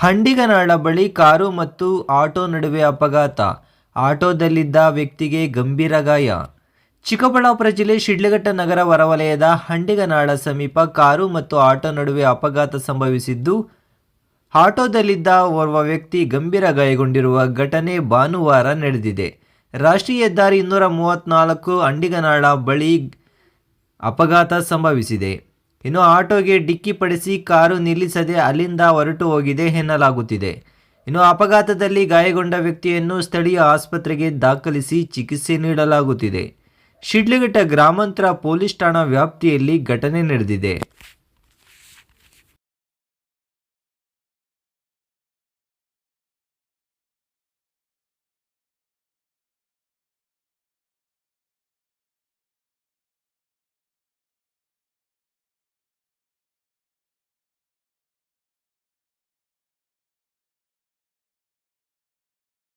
ಹಂಡಿಗನಾಳ ಬಳಿ ಕಾರು ಮತ್ತು ಆಟೋ ನಡುವೆ ಅಪಘಾತ. ಆಟೋದಲ್ಲಿದ್ದ ವ್ಯಕ್ತಿಗೆ ಗಂಭೀರ ಗಾಯ. ಚಿಕ್ಕಬಳ್ಳಾಪುರ ಜಿಲ್ಲೆ ಶಿಡ್ಲಘಟ್ಟ ನಗರ ಹೊರವಲಯದ ಹಂಡಿಗನಾಳ ಸಮೀಪ ಕಾರು ಮತ್ತು ಆಟೋ ನಡುವೆ ಅಪಘಾತ ಸಂಭವಿಸಿದ್ದು, ಆಟೋದಲ್ಲಿದ್ದ ಓರ್ವ ವ್ಯಕ್ತಿ ಗಂಭೀರ ಗಾಯಗೊಂಡಿರುವ ಘಟನೆ ಭಾನುವಾರ ನಡೆದಿದೆ. ರಾಷ್ಟ್ರೀಯ ಹೆದ್ದಾರಿ ಇನ್ನೂರ ಮೂವತ್ತ್ನಾಲ್ಕು ಹಂಡಿಗನಾಳ ಬಳಿ ಅಪಘಾತ ಸಂಭವಿಸಿದೆ. ಇನ್ನು ಆಟೋಗೆ ಡಿಕ್ಕಿ ಪಡಿಸಿ ಕಾರು ನಿಲ್ಲಿಸದೆ ಅಲ್ಲಿಂದ ಹೊರಟು ಹೋಗಿದೆ ಎನ್ನಲಾಗುತ್ತಿದೆ. ಇನ್ನು ಅಪಘಾತದಲ್ಲಿ ಗಾಯಗೊಂಡ ವ್ಯಕ್ತಿಯನ್ನು ಸ್ಥಳೀಯ ಆಸ್ಪತ್ರೆಗೆ ದಾಖಲಿಸಿ ಚಿಕಿತ್ಸೆ ನೀಡಲಾಗುತ್ತಿದೆ. ಶಿಡ್ಲಘಟ್ಟ ಗ್ರಾಮಾಂತರ ಪೊಲೀಸ್ ಠಾಣಾ ವ್ಯಾಪ್ತಿಯಲ್ಲಿ ಘಟನೆ ನಡೆದಿದೆ.